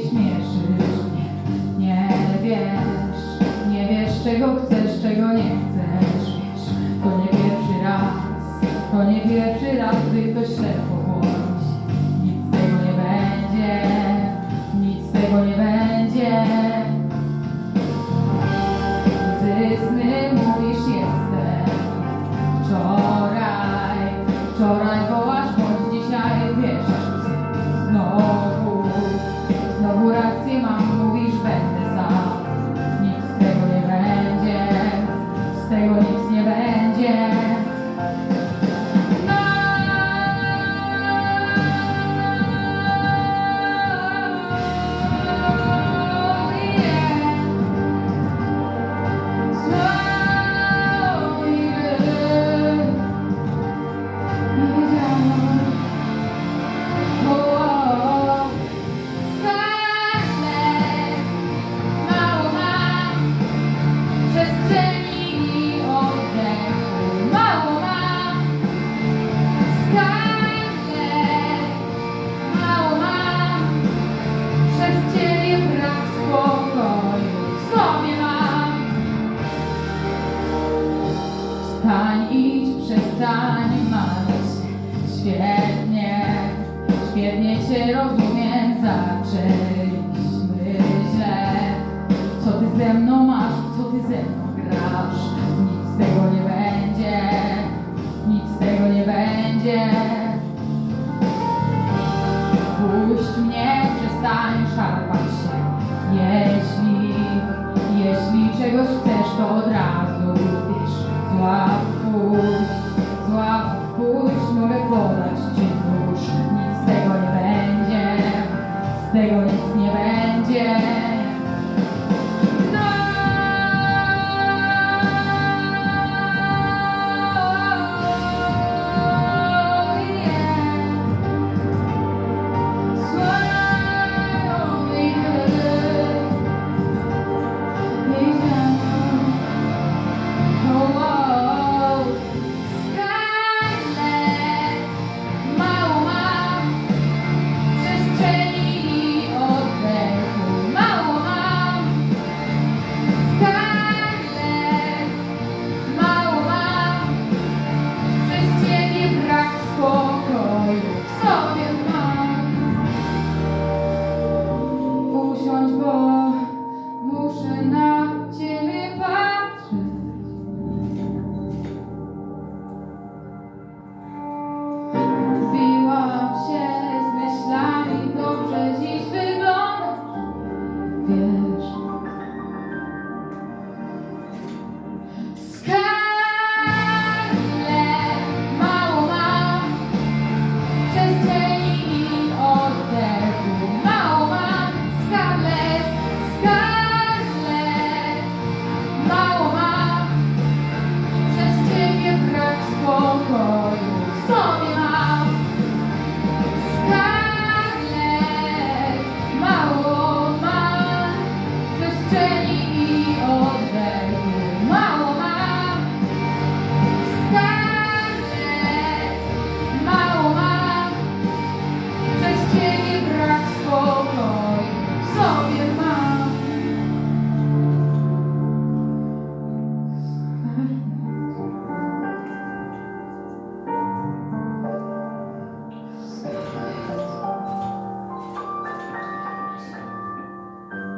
śmieszysz mnie. Nie wiesz, nie wiesz czego chcesz, czego nie chcesz. Wiesz, to nie pierwszy raz, to nie pierwszy raz, gdy ktoś ślepo błądzi. Nic z tego nie będzie, nic z tego nie będzie. Przestań marzyć Świetnie, świetnie Cię rozumiem. Zaczęliśmy źle. Co Ty ze mną masz, co Ty ze mną grasz? Nic z tego nie będzie, nic z tego nie będzie. Puść mnie, przestań szarpać się. Jeśli, jeśli czegoś chcesz, to od razu wiesz Złap,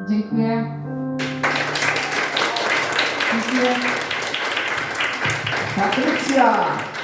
Dziękuję. Dziękuję. Patrycja!